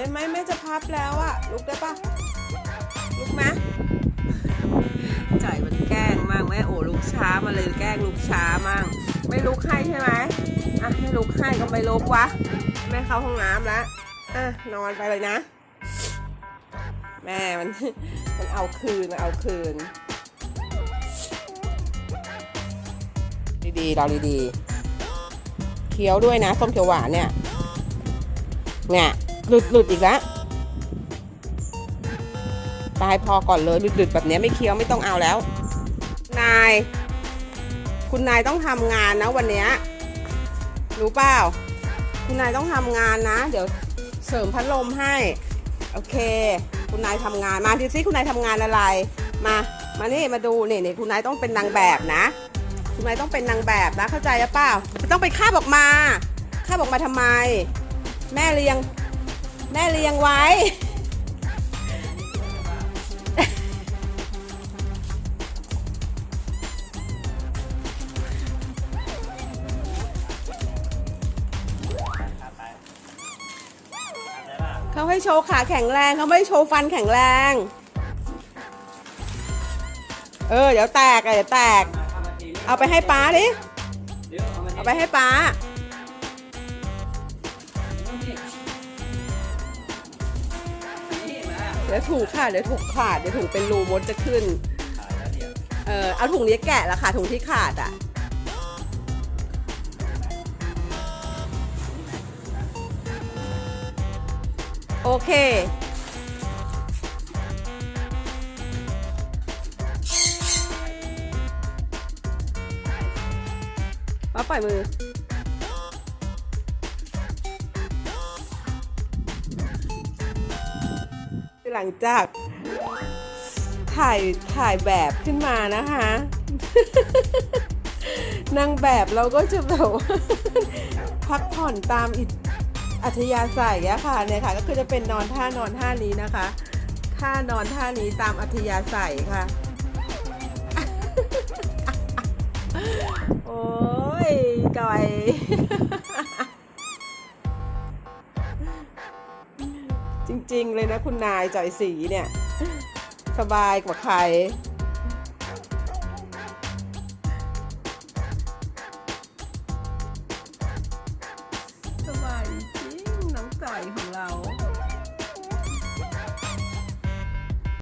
ได้ไหมแม่จะพับแล้วอะลุกได้ปะลุกไหมจ่ายมันแกล้งมากแม่โอ้ลุกช้ามาเลยแกล้งลุกช้ามากไม่ลุกให้ใช่ไหมอะไม่ลุกให้ก็ไม่ลุกวะแม่เข้าห้องน้ำแล้วอะนอนไปเลยนะ แม่มันมันเอาคืนมันเอาคืน ดีๆเราดีๆเคี้ยวด้วยนะส้มเขียวหวานเนี่ยเนี่ย หลุดหลุดอีกแล้วตายพอก่อนเลยหลุดหลุดแบบนี้ไม่เคี้ยวไม่ต้องเอาแล้ว นาย คุณนายต้องทำงานนะวันนี้รู้เปล่า คุณนายต้องทำงานนะ เดี๋ยวเสริมพัดลมให้ โอเค คุณนายทำงานมาดูซิคุณนายทำงานอะไร มามานี่มาดูนี่นี่คุณนายต้องเป็นนางแบบนะ คุณนายต้องเป็นนางแบบนะเข้าใจหรือเปล่า ต้องไปคาบออกมาคาบออกมาทำไม แม่เลี้ยง แม่เลี้ยงไว้ เขาให้โชว์ขาแข็งแรงเขาไม่โชว์ฟันแข็งแรง เออ เดี๋ยวแตกอะเดี๋ยวแตก เอาไปให้ป้าดิ เอาไปให้ป้า เดี๋ยวถูกค่ะ เดี๋ยวถูกขาด เดี๋ยวถุงเป็นรูมดจะขึ้น เออเอาถุงนี้แกะละค่ะ ถุงที่ขาดอะ โอเคป้าปล่อยมือ หลังจากถ่ายถ่ายแบบขึ้นมานะคะ นางแบบเราก็จะแบบพักผ่อนตามอิอัธยาศัยอะค่ะเนี่ยค่ะ ก็คือจะเป็นนอนท่านอนท่านี้นะคะท่านอนท่านี้ตามอัธยาศัยค่ะ โอ้ยก่อย ริง ๆ เลยนะคุณนายจ่อยสีเนี่ย สบายกว่าใคร สบายจริงน้องจ่อย